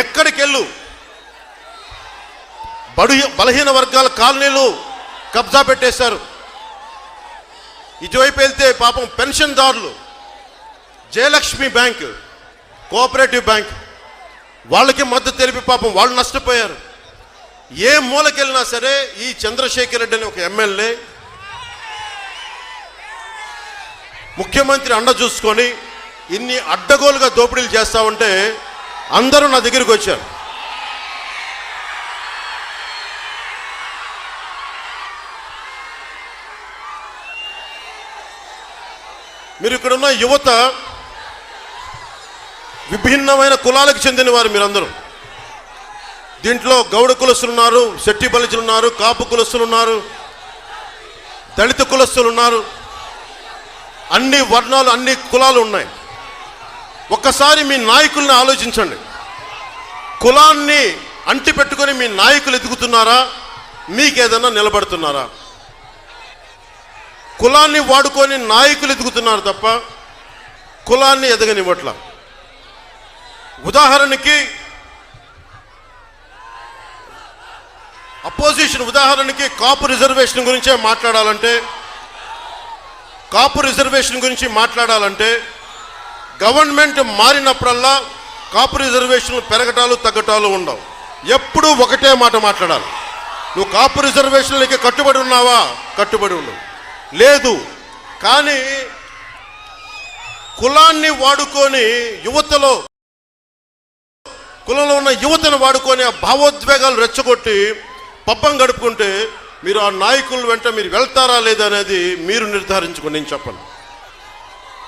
ఎక్కడికెళ్ళు? బడు బలహీన వర్గాల కాలనీలు కబ్జా పెట్టేశారు. ఇటువైపు వెళ్తే పాపం పెన్షన్దారులు జయలక్ష్మి బ్యాంక్ కోఆపరేటివ్ బ్యాంక్ వాళ్ళకి మద్దతు తెలిపి పాపం వాళ్ళు నష్టపోయారు. ఏ మూలకెళ్ళినా సరే ఈ చంద్రశేఖర్ రెడ్డి అనే ఒక ఎమ్మెల్యే ముఖ్యమంత్రి అండ చూసుకొని ఇన్ని అడ్డగోలుగా దోపిడీలు చేస్తా ఉంటే అందరూ నా దగ్గరికి వచ్చారు. మీరు ఇక్కడున్న యువత విభిన్నమైన కులాలకు చెందిన వారు మీరందరూ. దీంట్లో గౌడ కులస్తులు ఉన్నారు శెట్టి బలిజులు ఉన్నారు కాపు కులస్తులు ఉన్నారు దళిత కులస్తులు ఉన్నారు అన్ని వర్ణాలు అన్ని కులాలు ఉన్నాయి. ఒక్కసారి మీ నాయకుల్ని ఆలోచించండి. కులాన్ని అంటి పెట్టుకొని మీ నాయకులు ఎదుగుతున్నారా? మీకేదన్నా నిలబడుతున్నారా? కులాన్ని వాడుకొని నాయకులు ఎదుగుతున్నారు తప్ప కులాన్ని ఎదగనివ్వట్ల. ఉదాహరణకి అపోజిషన్ ఉదాహరణకి కాపు రిజర్వేషన్ గురించే మాట్లాడాలంటే కాపు రిజర్వేషన్ గురించి మాట్లాడాలంటే గవర్నమెంట్ మారినప్పుడల్లా కాపు రిజర్వేషన్లు పెరగటాలు తగ్గటాలు ఉండవు. ఎప్పుడూ ఒకటే మాట మాట్లాడాలి. నువ్వు కాపు రిజర్వేషన్లకి కట్టుబడి ఉన్నావా? కట్టుబడి ఉండవు లేదు. కానీ కులాన్ని వాడుకొని యువతలో కులంలో ఉన్న యువతను వాడుకొని ఆ భావోద్వేగాలు రెచ్చగొట్టి పబ్బం గడుపుకుంటే మీరు ఆ నాయకుల వెంట మీరు వెళ్తారా లేదా అనేది మీరు నిర్ధారించుకోండి నేను చెప్పను.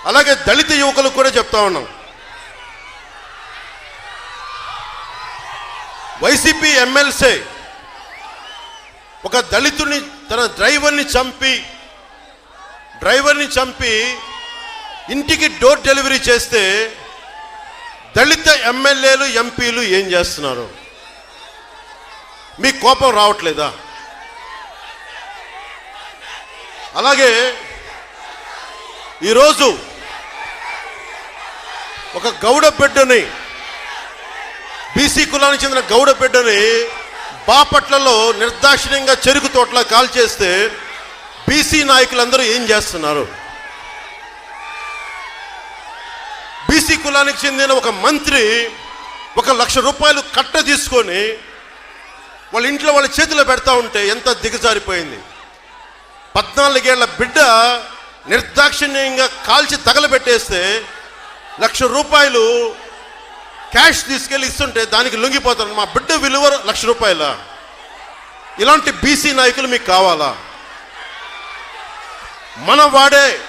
అలాగే దళిత యువకులకు కూడా చెప్తా ఉన్నాం. వైసీపీ ఎమ్మెల్సీ ఒక దళితుని తన డ్రైవర్ని చంపి డ్రైవర్ని చంపి ఇంటికి డోర్ డెలివరీ చేస్తే దళిత ఎమ్మెల్యేలు ఎంపీలు ఏం చేస్తున్నారు? మీకు కోపం రావట్లేదా? అలాగే ఈరోజు ఒక గౌడ బిడ్డని బీసీ కులానికి చెందిన గౌడ బిడ్డని బాపట్లలో నిర్దాక్షిణ్యంగా చెరుకు తోటలా కాల్చేస్తే బీసీ నాయకులందరూ ఏం చేస్తున్నారు? బీసీ కులానికి చెందిన ఒక మంత్రి ఒక లక్ష రూపాయలు కట్ట తీసుకొని వాళ్ళ ఇంట్లో వాళ్ళ చేతిలో పెడతా ఉంటే ఎంత దిగజారిపోయింది? పద్నాలుగేళ్ళ బిడ్డ నిర్దాక్షిణ్యంగా కాల్చి తగలబెట్టేస్తే లక్ష రూపాయలు క్యాష్ తీసుకెళ్ళి ఇస్తుంటే దానికి లొంగిపోతారు. మా బిడ్డ విలువ లక్ష రూపాయల. ఇలాంటి బీసీ నాయకులు మీకు కావాలా? మన వాడే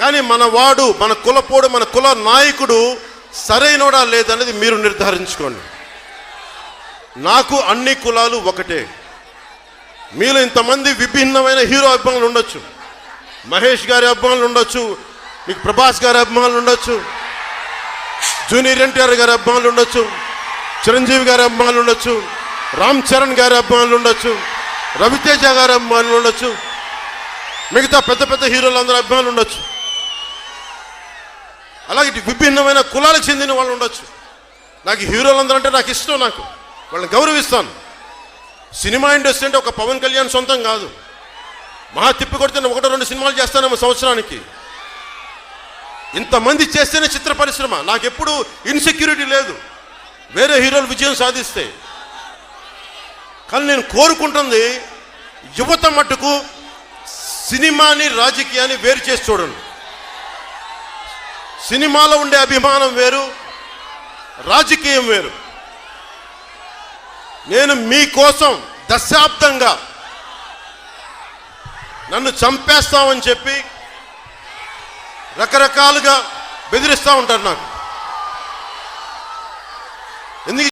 కానీ మన వాడు మన కులపోడు మన కుల నాయకుడు సరైనడా లేదనేది మీరు నిర్ధారించుకోండి. నాకు అన్ని కులాలు ఒకటే. మీలో ఇంతమంది విభిన్నమైన హీరో అభిమానులు ఉండొచ్చు. మహేష్ గారి అభిమానులు ఉండొచ్చు. మీకు ప్రభాస్ గారి అభిమానులు ఉండొచ్చు. జూనియర్ ఎన్టీఆర్ గారి అభిమానులు ఉండొచ్చు చిరంజీవి గారి అభిమానులు ఉండొచ్చు రామ్ చరణ్ గారి అభిమానులు ఉండొచ్చు రవితేజ గారి అభిమానులు ఉండొచ్చు మిగతా పెద్ద పెద్ద హీరోలందరూ అభిమానులు ఉండొచ్చు. అలాగే ఇటు విభిన్నమైన కులాలకు చెందిన వాళ్ళు ఉండొచ్చు. నాకు హీరోలందరూ అంటే నాకు ఇష్టం నాకు. వాళ్ళని గౌరవిస్తాను. సినిమా ఇండస్ట్రీ అంటే ఒక పవన్ కళ్యాణ్ సొంతం కాదు. మహా తిప్పి కొడితే నేను ఒకటో రెండు సినిమాలు చేస్తానేమో సంవత్సరానికి. ఇంతమంది చేస్తేనే చిత్ర పరిశ్రమ. నాకు ఎప్పుడు ఇన్సెక్యూరిటీ లేదు. వేరే హీరోలు విజయం సాధిస్తే. కానీ నేను కోరుకుంటుంది యువత మట్టుకు సినిమాని రాజకీయాన్ని వేరు చేసి చూడండి. సినిమాలో ఉండే అభిమానం వేరు రాజకీయం వేరు. నేను మీకోసం దశాబ్దంగా నన్ను చంపేస్తామని చెప్పి రకరకాలుగా బెదిరిస్తూ ఉంటారు నాకు. ఎందుకు